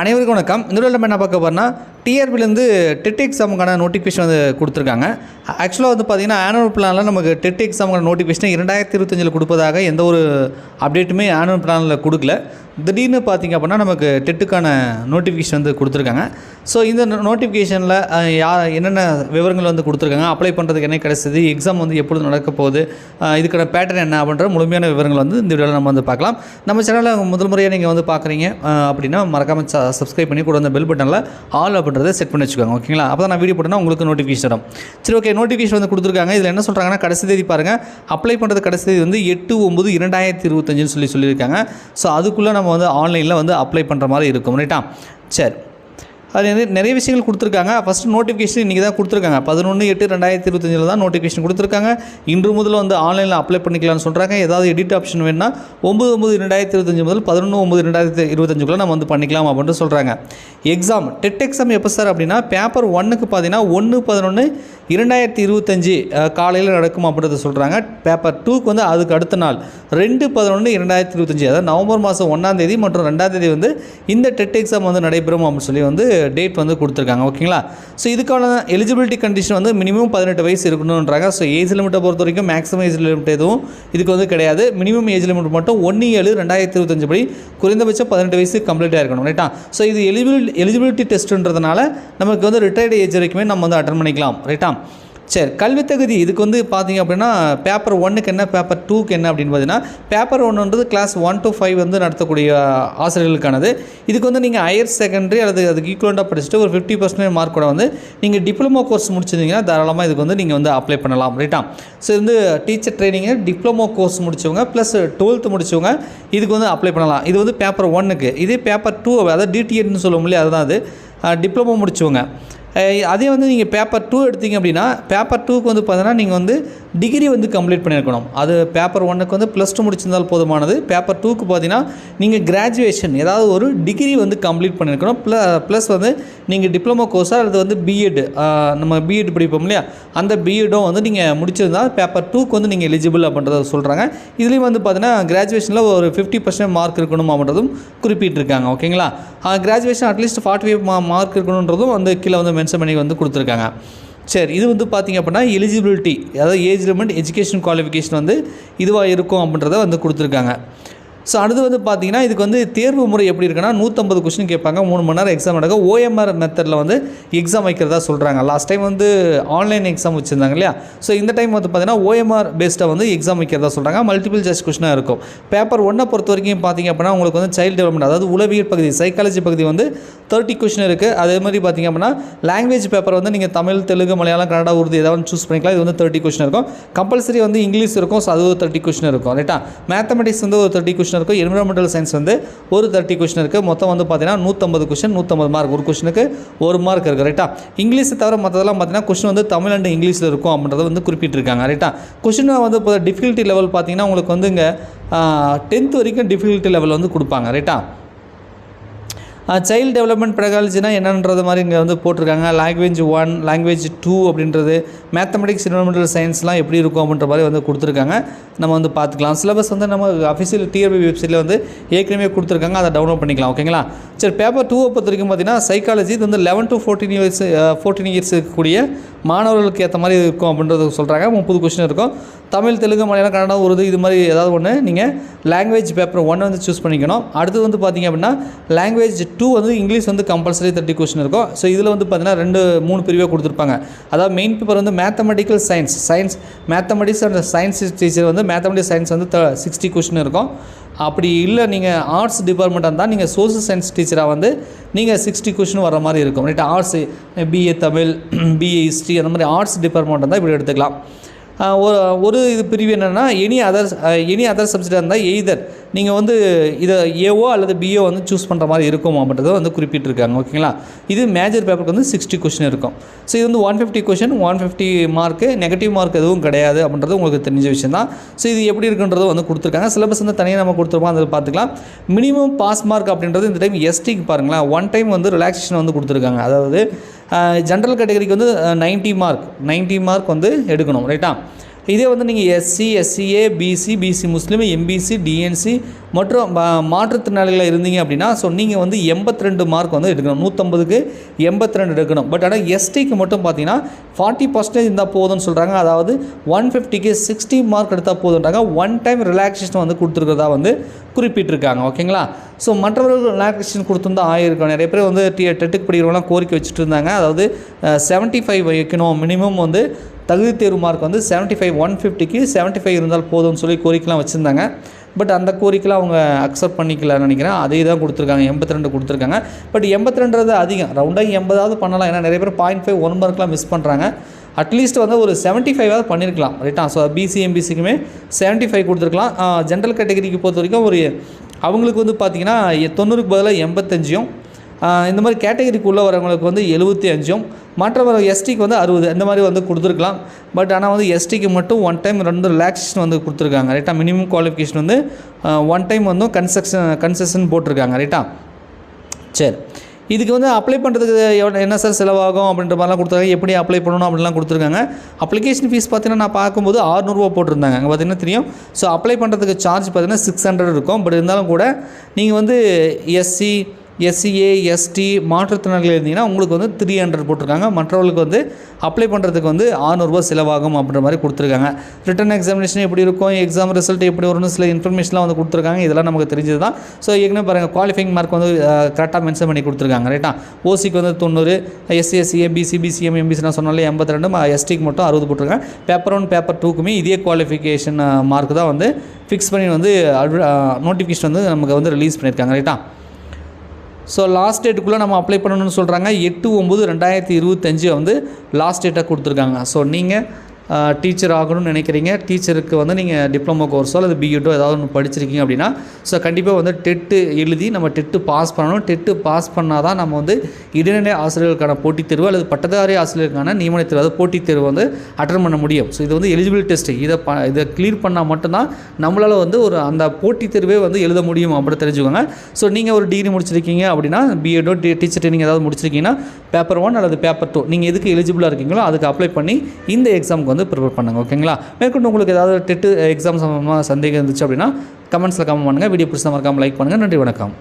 அனைவருக்கும் வணக்கம். இந்த வீடியோவில் நம்ம என்ன பார்க்க போகிறோம்னா டிஆர்பிலேருந்து டெட் எக்ஸாமுக்கான நோட்டிஃபிகேஷன் வந்து கொடுத்துருக்காங்க. ஆக்சுவலாக வந்து பார்த்தீங்கன்னா ஆனுவல் பிளானில் நமக்கு டெட் எக்ஸாமுக்கான நோட்டிஃபிகேஷன் இரண்டாயிரத்தி இருபத்தஞ்சில் கொடுப்பதாக எந்த ஒரு அப்டேட்டுமே ஆனுவல் பிளானில் கொடுக்கல. திடீர்னு பார்த்தீங்க அப்படின்னா நமக்கு டெட்டுக்கான நோட்டிஃபிகேஷன் வந்து கொடுத்துருக்காங்க. ஸோ இந்த நோட்டிஃபிகேஷனில் யார் என்னென்ன விவரங்கள் வந்து கொடுத்துருக்காங்க அப்ளை பண்ணுறதுக்கு என்ன கிடைச்சது எக்ஸாம் வந்து எப்பொழுது நடக்க போகுது இதுக்கான பேட்டர்ன் என்ன அப்படின்ற முழுமையான விவரங்கள் வந்து இந்த வீடியோவில் நம்ம வந்து பார்க்கலாம். நம்ம சேனலில் முதல் முறையாக நீங்கள் வந்து பார்க்குறீங்க அப்படின்னா மறக்காமல் சப்ஸ்கிரைப் பண்ணி கூட அந்த பெல் பட்டனில் ஆல் அப்படின்றத செட் பண்ணி வச்சுக்கோங்க ஓகேங்களா அப்போ தான் நான் வீடியோ போட்டேன்னா உங்களுக்கு நோட்டிஃபிகேஷன் வரும். சரி ஓகே நோட்டிஃபிகேஷன் வந்து கொடுத்துருக்காங்க. இதில் என்ன சொல்கிறாங்கன்னா கடைசி தேதி பாருங்கள் அப்ளை பண்ணுறது கடைசி தேதி வந்து எட்டு ஒம்பது இரண்டாயிரத்தி இருபத்தஞ்சுன்னு சொல்லி சொல்லியிருக்காங்க. ஸோ அதுக்குள்ளே நம்ம வந்து ஆன்லைனில் வந்து அப்ளை பண்ணுற மாதிரி இருக்கும் ரைட்டா சரி. அது வந்து நிறைய விஷயங்கள் கொடுத்துருக்காங்க. ஃபஸ்ட்டு நோட்டிஃபிகேஷன் இன்றைக்கி தான் கொடுத்துருக்காங்க. பதினொன்று எட்டு ரெண்டாயிரத்தி இருபத்தஞ்சில் தான் நோட்டிஃபிகேஷன் கொடுத்துருக்காங்க. இன்று முதல் வந்து ஆன்லைனில் அப்ளை பண்ணிக்கலாம்னு சொல்கிறாங்க ஏதாவது எடிட் ஆப்ஷன் வேணும்னா ஒம்பது ஒம்பது ரெண்டாயிரத்தி இருபத்தஞ்சி முதல் பதினொன்று ஒம்பது ரெண்டாயிரத்தி இருபத்தஞ்சுக்குள்ளே நம்ம வந்து பண்ணிக்கலாம் அப்படின்ட்டு சொல்கிறாங்க எக்ஸாம் டெட் எக்ஸாம் எப்போ சார் அப்படின்னா பேப்பர் ஒன்னுக்கு பார்த்தீங்கன்னா ஒன்று பதினொன்று இரண்டாயிரத்தி இருபத்தஞ்சி காலையில் நடக்கும் அப்படின்றத சொல்கிறாங்க பேப்பர் டூக்கு வந்து அதுக்கு அடுத்த நாள் ரெண்டு பதினொன்று இரண்டாயிரத்தி இருபத்தஞ்சி அதாவது நவம்பர் மாதம் ஒன்றாம் தேதி மற்றும் ரெண்டாம் தேதி வந்து இந்த டெட் எக்ஸாம் வந்து நடைபெறும் அப்படின்னு சொல்லி வந்து டேட் வந்து கொடுத்துருக்காங்க. ஓகேங்களா ஸோ இதுக்கான எலிஜிபிலிட்டி கண்டிஷன் வந்து மினிமம் பதினெட்டு வயசு இருக்கணுன்றாங்க ஸோ ஏஜ் லிமிட்டை பொறுத்த வரைக்கும் மேக்ஸிமம் ஏஜ் லிமிட் எதுவும் இதுக்கு வந்து கிடையாது. மினிமம் ஏஜ் லிமிட் மட்டும் ஒன்று ஏழு ரெண்டாயிரத்தி இருபத்தஞ்சு படி குறைந்தபட்சம் பதினெட்டு வயசு கம்ப்ளீட்டாக இருக்கணும். ரைட்டா ஸோ இது எலிஜிபிலிட்டி எலிஜிபிலிட்டி டெஸ்ட்டுன்றதுனால நமக்கு வந்து ரிட்டையர்டு ஏஜ் வரைக்குமே நம்ம வந்து அட்டன் பண்ணிக்கலாம். ரைட்டா சரி கல்வித் தகுதி இதுக்கு வந்து பார்த்தீங்க அப்படின்னா பேப்பர் ஒன்னுக்கு என்ன பேப்பர் டூக்கு என்ன அப்படின்னு பார்த்தீங்கன்னா பேப்பர் ஒன்றுன்றது கிளாஸ் ஒன் டு ஃபைவ் வந்து நடத்தக்கூடிய ஆசிரியர்களுக்கானது. இதுக்கு வந்து நீங்கள் ஹையர் செகண்டரி அல்லது அதுக்கு ஈக்குவலண்ட்டாக படிச்சுட்டு ஒரு ஃபிஃப்டி பர்சன்டேஜ் மார்க் கூட வந்து நீங்கள் டிப்ளமோ கோர்ஸ் முடிச்சிருந்தீங்கன்னா தாராளமாக இதுக்கு வந்து நீங்கள் வந்து அப்ளை பண்ணலாம் ரைட்டா ஸோ வந்து டீச்சர் ட்ரைனிங்கு டிப்ளமோ கோர்ஸ் முடிச்சவங்க ப்ளஸ் டுவெல்த்து முடிச்சவங்க இதுக்கு வந்து அப்ளை பண்ணலாம். இது வந்து பேப்பர் ஒன்னுக்கு இதே பேப்பர் டூ அதாவது டிடிஎட்னு சொல்லுவோம் இல்லையா அதுதான் அது. டிப்ளமோ முடிச்சவங்க. அதே வந்து நீங்கள் பேப்பர் டூ எடுத்தீங்க அப்படின்னா பேப்பர் டூக்கு வந்து பார்த்தீங்கன்னா நீங்கள் வந்து டிகிரி வந்து கம்ப்ளீட் பண்ணியிருக்கணும். அது பேப்பர் ஒன்னுக்கு வந்து ப்ளஸ் டூ முடிச்சிருந்தால் போதுமானது. பேப்பர் டூக்கு பார்த்தீங்கன்னா நீங்கள் கிராஜுவேஷன் ஏதாவது ஒரு டிகிரி வந்து கம்ப்ளீட் பண்ணியிருக்கணும். ப்ள ப்ளஸ் வந்து நீங்கள் டிப்ளமோ கோர்ஸாக அல்லது வந்து பிஎட் நம்ம பிஎட் படிப்போம் இல்லையா? அந்த பிஎட்டும் வந்து நீங்கள் முடிச்சிருந்தால் பேப்பர் டூக்கு வந்து நீங்கள் எலிஜிபிள் அப்படின்றத சொல்கிறாங்க இதுலேயும் வந்து பார்த்தீங்கன்னா கிராஜுவேஷனில் ஒரு ஃபிஃப்டி பர்சன்ட் மார்க் இருக்கணும் அப்படின்றதும் குறிப்பிட்டிருக்காங்க. ஓகேங்களா graduation at least forty five மா மார்க் இருக்கணுன்றதும் வந்து கீழே வந்து மென்ஷன் பண்ணி வந்து கொடுத்துருக்காங்க. சரி இது வந்து பார்த்திங்க அப்படின்னா எலிஜிபிலிட்டி அதாவது ஏஜ் லிமிட் எஜுகேஷன் குவாலிஃபிகேஷன் வந்து இதுவாக இருக்கும் அப்படின்றத வந்து கொடுத்துருக்காங்க. ஸோ அடுத்து வந்து பார்த்தீங்கன்னா இதுக்கு வந்து தேர்வு முறை எப்படி இருக்குன்னா நூற்றம்பது கொஸ்டின் கேட்பாங்க. மூணு மணி நேரம் எக்ஸாம் நடக்கும். ஓஎம்ஆர் மெத்தடில் வந்து எக்ஸாம் வைக்கிறதா சொல்கிறாங்க லாஸ்ட் டைம் வந்து ஆன்லைன் எக்ஸாம் வச்சுருந்தாங்க இல்லையா? ஸோ இந்த டைம் வந்து பார்த்தீங்கன்னா ஓஎம்ஆர் பேஸ்டாக வந்து எக்ஸாம் வைக்கிறதா சொல்கிறாங்க மல்டிபிள் சாய்ஸ் கொஸ்டினாக இருக்கும். பேப்பர் ஒன்றை பொறுத்த வரைக்கும் பார்த்தீங்க அப்படின்னா உங்களுக்கு வந்து சைல்டு டெவலப்மெண்ட் அதாவது உளவியல் பகுதி சைக்காலஜி பகுதி வந்து தேர்ட்டி கொஸ்டின் இருக்குது அதே மாதிரி பார்த்தீங்க அப்படின்னா லாங்குவேஜ் பேப்பர் வந்து நீங்கள் தமிழ் தெலுங்கு மலையாளம் கன்னடா உருது ஏதாவது சூஸ் பண்ணிக்கலாம். இது வந்து தேர்ட்டி கொஸ்டின் இருக்கும். கம்பல்சரி வந்து இங்கிலீஷ் இருக்கும். ஸோ அது ஒரு தேர்ட்டி கொஸ்டின் இருக்கும். ரைட்டா மேத்தமெட்டிக்ஸ் வந்து ஒரு தேர்ட்டி கொஸ்டின் இருக்கும் என்விரான்மெண்டல் சயின்ஸ் வந்து ஒரு தேர்ட்டி கொஷின் இருக்குது மொத்தம் வந்து பார்த்தீங்கன்னா நூற்றம்பது கொஷின் நூற்றம்பது மார்க் ஒரு கொஷனுக்கு ஒரு மார்க் இருக்குது ரைட்டா இங்கிலீஷை தவிர மற்றதெல்லாம் பார்த்தீங்கன்னா கொஷின் வந்து தமிழ் அண்ட் இங்கிலீஷில் இருக்கும் அப்படின்றத வந்து குறிப்பிட்டிருக்காங்க ரைட்டா கொஸ்டின் வந்து இப்போ டிஃபிகல்ட்டி லெவல் பார்த்தீங்கன்னா உங்களுக்கு வந்து இங்கே டென்த் வரைக்கும் டிஃபிகல்ட்டி லெவல் வந்து கொடுப்பாங்க ரைட்டா சைல்டு டெவலப்மெண்ட் பெடகாலஜினா என்னன்றது மாதிரி இங்கே வந்து போட்டிருக்காங்க. லாங்குவேஜ் ஒன் லாங்குவேஜ் டூ அப்படின்றது மேத்தமெட்டிக்ஸ் என்வரன்மெண்டல் சயின்ஸ்லாம் எப்படி இருக்கும் அப்படின்ற மாதிரி வந்து கொடுத்துருக்காங்க. நம்ம வந்து பார்த்துக்கலாம். சிலபஸ் வந்து நம்ம அஃபிஷியல் டிஆர்பி வெப்சைட்டில் வந்து ஏற்கனவே கொடுத்துருக்காங்க. அதை டவுன்லோட் பண்ணிக்கலாம். ஓகேங்களா? சரி பேப்பர் டூவை பொறுத்த வரைக்கும் பார்த்தீங்கன்னா சைக்காலஜி இது வந்து eleven to fourteen years fourteen years இருக்கக்கூடிய மாணவர்களுக்கு ஏற்ற மாதிரி இருக்கும் அப்படின்றது சொல்கிறாங்க முப்பது கொஸ்டின் இருக்கும். தமிழ் தெலுங்கு மலையாளம் கன்னடம் உருது இது மாதிரி ஏதாவது ஒன்று நீங்கள் லாங்குவேஜ் பேப்பர் ஒன்று வந்து சூஸ் பண்ணிக்கணும். அடுத்து வந்து பார்த்தீங்க அப்படின்னா லாங்குவேஜ் டூ வந்து இங்கிலீஷ் வந்து கம்பல்சரி தேர்ட்டி கொஸ்டின் இருக்கும். ஸோ இதில் வந்து பார்த்தீங்கன்னா ரெண்டு மூணு பிரிவாக கொடுத்துருப்பாங்க. அதாவது மெயின் பேப்பர் வந்து mathematical science science mathematics and science teacher வந்து மேத்தமெட்டிக்ஸ் சயின்ஸ் வந்து சிக்ஸ்டி கொஷின் இருக்கும். அப்படி இல்லை நீங்கள் ஆர்ட்ஸ் டிபார்ட்மெண்ட்டாக இருந்தால் நீங்கள் சோசியல் சயின்ஸ் டீச்சராக வந்து நீங்கள் சிக்ஸ்டி கொஷின் வர மாதிரி இருக்கும். Right arts BA Tamil BA history அந்த மாதிரி ஆர்ட்ஸ் டிபார்ட்மெண்ட் இருந்தால் இப்படி எடுத்துக்கலாம். ஒரு ஒரு இது பிரிவு என்னென்னா எனி அதர் எனி அதர் சப்ஜெக்டாக இருந்தால் எய்தர் நீங்கள் வந்து இதை ஏஓ அல்லது பிஓ வந்து சூஸ் பண்ணுற மாதிரி இருக்கும் அப்படின்றத வந்து குறிப்பிட்டிருக்காங்க ஓகேங்களா இது மேஜர் பேப்பருக்கு வந்து சிக்ஸ்டி கொஷின் இருக்கும். ஸோ இது வந்து one fifty question one fifty mark negative mark எதுவும் கிடையாது அப்படின்றது உங்களுக்கு தெரிஞ்ச விஷயம் தான் ஸோ இது எப்படி இருக்குன்றது வந்து கொடுத்துருக்காங்க. சிலபஸ் வந்து தனியாக நம்ம கொடுத்துருப்போம் அதை பார்த்துக்கலாம். மினிமம் பாஸ் மார்க் அப்படின்றது இந்த டைம் எஸ்டிக்கு பாருங்களேன். ஒன் டைம் வந்து ரிலாக்ஸேஷன் வந்து கொடுத்துருக்காங்க. அதாவது ஜென்ரல் கேட்டகரிக்கு வந்து நைன்ட்டி மார்க் நைன்ட்டி மார்க் வந்து எடுக்கணும் ரைட்டா இதே வந்து நீங்கள் SC SCA BC BC Muslim MBC DNC மற்றும் மாற்றுத்திறனாளிகளாக இருந்தீங்க அப்படின்னா ஸோ நீங்கள் வந்து எண்பத்தி ரெண்டு மார்க் வந்து எடுக்கணும். நூற்றம்பதுக்கு எண்பத்தி ரெண்டு எடுக்கணும் பட் ஆனால் எஸ்டிக்கு மட்டும் பார்த்தீங்கன்னா ஃபார்ட்டி பர்சன்டேஜ் இருந்தால் போதும்னு சொல்கிறாங்க அதாவது ஒன் ஃபிஃப்டிக்கு சிக்ஸ்டி மார்க் எடுத்தால் போதுன்றாங்க ஒன் டைம் ரிலாக்ஸேஷன் வந்து கொடுத்துருக்கிறதா வந்து குறிப்பிட்டிருக்காங்க. ஓகேங்களா? ஸோ மற்றவர்கள் ரிலாக்ஸேஷன் கொடுத்துருந்தா ஆயிருக்கும். நிறைய பேர் வந்து டி டெட்டுக்கு படிக்கிறவங்களாம் கோரிக்கை வச்சுட்டு இருந்தாங்க. அதாவது செவன்ட்டி ஃபைவ் வைக்கணும். மினிமம் வந்து தகுதி தேர்வு மார்க் வந்து செவன்ட்டி ஃபைவ் ஒன் ஃபிஃப்டிக்கு செவன்ட்டி ஃபைவ் இருந்தால் போதும்னு சொல்லி கோரிக்கைலாம் வச்சுருந்தாங்க. பட் அந்த கோரிக்கைலாம் அவங்க அக்செப்ட் பண்ணிக்கலன்னு நினைக்கிறேன். அதே தான் கொடுத்துருக்காங்க. எண்பத்தி ரெண்டு கொடுத்துருக்காங்க. பட் எண்பத்தி ரெண்டுறது அதிகம் ரவுண்டாக எண்பதாவது பண்ணலாம். ஏன்னா நிறைய பேர் பாயிண்ட் ஃபைவ் ஒன் மார்க்லாம் மிஸ் பண்ணுறாங்க அட்லீஸ்ட் வந்து ஒரு செவன்ட்டி ஃபைவாவது பண்ணியிருக்கலாம் ரைட்டா ஸோ பிசி எம்பிசிக்குமே செவன்ட்டி ஃபைவ் கொடுத்துருக்கலாம். ஜென்ரல் கேட்டகரிக்கு பொறுத்த வரைக்கும் ஒரு அவங்களுக்கு வந்து பார்த்திங்கன்னா தொண்ணூறுக்கு பதிலாக எண்பத்தஞ்சும் இந்த மாதிரி கேட்டகரிக்குள்ளே வரவங்களுக்கு வந்து எழுபத்தி அஞ்சும் மற்றவர் எஸ்டிக்கு வந்து அறுபது இந்த மாதிரி வந்து கொடுத்துருக்கலாம். பட் ஆனால் வந்து எஸ்டிக்கு மட்டும் ஒன் டைம் ரெண்டு ரிலாக்ஸேஷன் வந்து கொடுத்துருக்காங்க ரைட்டா மினிமம் குவாலிஃபிகேஷன் வந்து ஒன் டைம் வந்து கன்செக்ஷன் கன்செஷன் போட்டிருக்காங்க ரைட்டா சரி. இதுக்கு வந்து அப்ளை பண்ணுறதுக்கு எவ்வளோ என்ன சார் செலவாகும் அப்படின்ற மாதிரிலாம் கொடுத்துருக்காங்க. எப்படி அப்ளை பண்ணணும் அப்படின்லாம் கொடுத்துருக்காங்க. அப்ளிகேஷன் ஃபீஸ் பார்த்தீங்கன்னா நான் பார்க்கும்போது ஆறுநூறுவா போட்டிருந்தாங்க. அங்கே பார்த்தீங்கன்னா தெரியும். ஸோ அப்ளை பண்ணுறதுக்கு சார்ஜ் பார்த்தீங்கன்னா சிக்ஸ் ஹண்ட்ரட் இருக்கும். பட் இருந்தாலும் கூட நீங்கள் வந்து எஸ்சி எஸ்சிஏ எஸ்டி மாற்றுத்திறனாளிகள் இருந்தீங்கன்னா உங்களுக்கு வந்து த்ரீ ஹண்ட்ரட் போட்டிருக்காங்க. மற்றவர்களுக்கு வந்து அப்ளை பண்ணுறதுக்கு வந்து ஆறுநூறுபா செலவாகும் அப்படின்ற மாதிரி கொடுத்துருக்காங்க. ரிட்டன் எக்ஸாமினேஷன் எப்படி இருக்கும்? எக்ஸாம் ரிசல்ட் எப்படி வரும்னு சில இன்ஃபர்மேஷன்லாம் வந்து கொடுத்துருக்காங்க. இதெல்லாம் நமக்கு தெரிஞ்சது தான் ஸோ ஏற்கனவே பாருங்கள் குவாலிஃபைங் மார்க் வந்து கரெக்டாக மென்ஷன் பண்ணி கொடுத்துருக்காங்க. ரைட்டா ஓசிக்கு வந்து தொண்ணூறு SC SC BC BCM MBC நான் சொன்னாலே எண்பத்தி ரெண்டு எஸ்டிக்கு மட்டும் அறுபது போட்டிருக்காங்க. பேப்பர் ஒன் பேப்பர் டூக்குமே இதே குவாலிஃபிகேஷன் மார்க் தான் வந்து ஃபிக்ஸ் பண்ணி வந்து நோட்டிஃபிகேஷன் வந்து நமக்கு வந்து ரிலீஸ் பண்ணியிருக்காங்க. ரைட்டா ஸோ லாஸ்ட் டேட்டுக்குள்ளே நம்ம அப்ளை பண்ணணும்னு சொல்கிறாங்க எட்டு ஒம்பது ரெண்டாயிரத்தி இருபத்தஞ்சு வந்து லாஸ்ட் டேட்டாக கொடுத்துருக்காங்க. ஸோ நீங்கள் டீச்சர் ஆகணும்னு நினைக்கிறீங்க. டீச்சருக்கு வந்து நீங்கள் டிப்ளமோ கோர்ஸோ அல்லது பிஎட்டோ ஏதாவது ஒன்று படிச்சிருக்கீங்க அப்படின்னா ஸோ கண்டிப்பாக வந்து டெட்டு எழுதி நம்ம டெட்டு பாஸ் பண்ணணும். டெட்டு பாஸ் பண்ணால் தான் நம்ம வந்து இடைநிலை ஆசிரியர்களுக்கான போட்டித் தேர்வு அல்லது பட்டதாரி ஆசிரியருக்கான நியமனத் தேர்வு அதாவது போட்டித் தேர்வு வந்து அட்டன் பண்ண முடியும். ஸோ இது வந்து எலிஜிபிள் டெஸ்ட் இதை ப இதை கிளியர் பண்ணால் மட்டும்தான் நம்மளால் வந்து ஒரு அந்த போட்டித் தேர்வே வந்து எழுத முடியும் அப்படி தெரிஞ்சுக்கோங்க. ஸோ நீங்கள் ஒரு டிகிரி முடிச்சிருக்கீங்க அப்படின்னா பிஎடோ டீச்சர் ட்ரைனிங் ஏதாவது முடிச்சிருக்கீங்கன்னா பேப்பர் ஒன் அல்லது பேப்பர் டூ நீங்கள் எதுக்கு எலிஜிபிளாக இருக்கீங்களோ அதுக்கு அப்ளை பண்ணி இந்த எக்ஸாமுக்கு வந்து ப்ரிப்பேர் பண்ணுங்க ஓகேங்களா மேற்கொண்டு உங்களுக்கு ஏதாவது டெட்டு எக்ஸாம் சம்பந்தமாக சந்தேகம் இருந்துச்சு அப்படின்னா கமெண்ட்ஸில் கமெண்ட் பண்ணுங்கள் வீடியோ பிடிச்சா மறக்காமல் லைக் பண்ணுங்கள் நன்றி வணக்கம்.